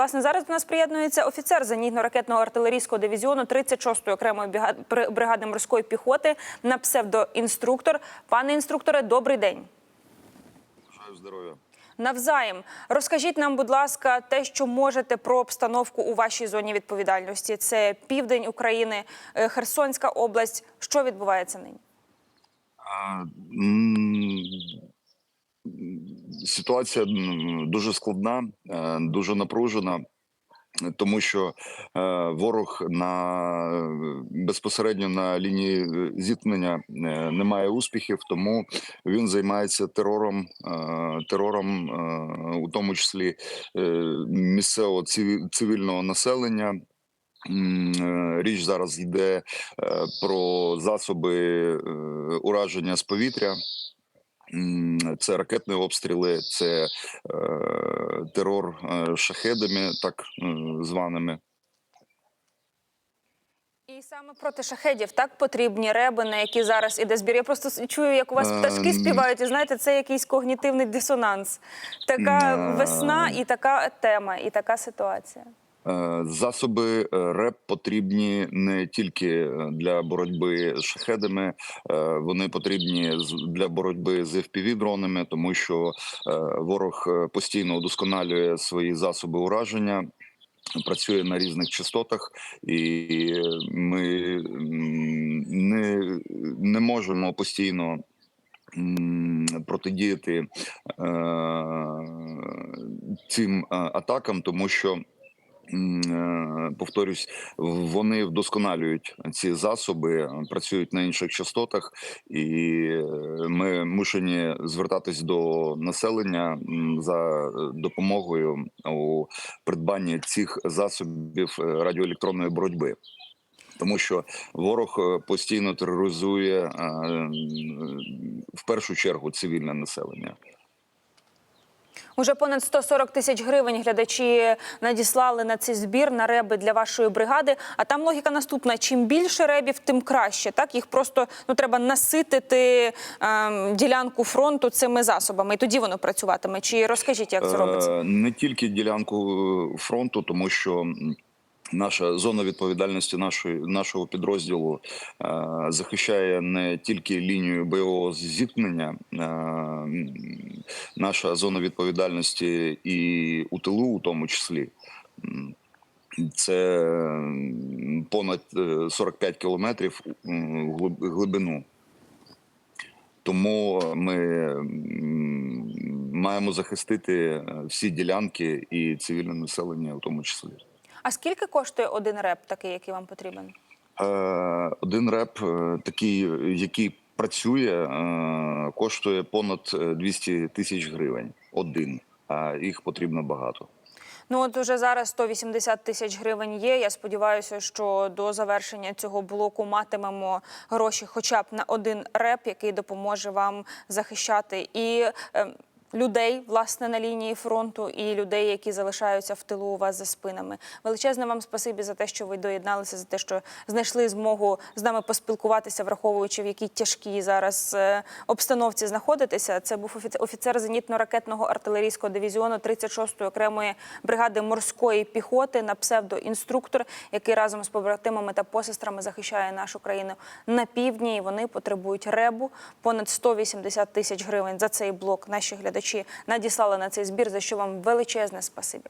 Власне, зараз до нас приєднується офіцер зенітно-ракетного артилерійського дивізіону 36-ї окремої бригади морської піхоти на псевдоінструктор. Пане інструкторе, добрий день. Бажаю здоров'я. Навзаєм розкажіть нам, будь ласка, те, що можете про обстановку у вашій зоні відповідальності. Це південь України, е, Херсонська область. Що відбувається нині? Ситуація дуже складна, е, дуже напружена, тому що е, ворог на безпосередньо на лінії е, зіткнення е, не має успіхів, тому він займається терором, е, терором, е, у тому числі е, місцевого циві- цивільного населення. Е, Річ зараз йде про засоби ураження з повітря. Це ракетні обстріли, це е, терор е, шахедами, так е, званими. І саме проти шахедів так потрібні реби, на які зараз іде збір. Я просто чую, як у вас пташки Ем. співають, і знаєте, це якийсь когнітивний дисонанс. Така весна, і така тема, і така ситуація. Е, Засоби е, РЕП потрібні не тільки е, для боротьби з шахедами, вони потрібні для боротьби з FPV-дронами, тому що ворог постійно удосконалює свої засоби ураження. Працює на різних частотах, і ми не, не можемо постійно протидіяти е, цим атакам, тому що повторюсь, вони вдосконалюють ці засоби, е, працюють на інших частотах, і е, ми мушені звертатись до населення за е, допомогою у придбанні цих засобів е, радіоелектронної боротьби. Тому що ворог е, постійно тероризує е, в першу чергу цивільне населення. Уже понад 140 тисяч гривень глядачі надіслали на цей збір на реби для вашої бригади. А там логіка наступна: чим більше ребів, тим краще. Так їх просто ну треба наситити ем, ділянку фронту цими засобами, і тоді воно працюватиме. Чи розкажіть, як це робиться? Е, Не тільки ділянку е, фронту, тому що наша зона відповідальності нашої нашого підрозділу е, захищає не тільки лінію бойового зіткнення. е, Наша зона відповідальності і у тилу, у тому числі. Це понад е, 45 кілометрів глибину. Тому ми маємо захистити е, всі ділянки і цивільне населення, у тому числі. А скільки коштує один реп, такий, який вам потрібен? Е, Один реп, е, такий, який працює, е, коштує понад е, 200 тисяч гривень. Один, а їх потрібно багато. Ну от уже зараз 180 тисяч гривень є. Я сподіваюся, що до завершення цього блоку матимемо гроші, хоча б на один реп, який допоможе вам захищати і. Людей, власне, на лінії фронту, і людей, які залишаються в тилу у вас за спинами. Величезне вам спасибі за те, що ви доєдналися, за те, що знайшли змогу з нами поспілкуватися, враховуючи в якій тяжкій зараз е, обстановці знаходитеся. Це був офіц- офіцер зенітно-ракетного артилерійського дивізіону 36-ї окремої бригади морської піхоти на псевдоінструктор, який разом з побратимами та посестрами захищає нашу країну на півдні. І вони потребують ребу понад 180 тисяч гривень за цей блок. Наші глядачі надіслали на цей збір, за що вам величезне спасибі.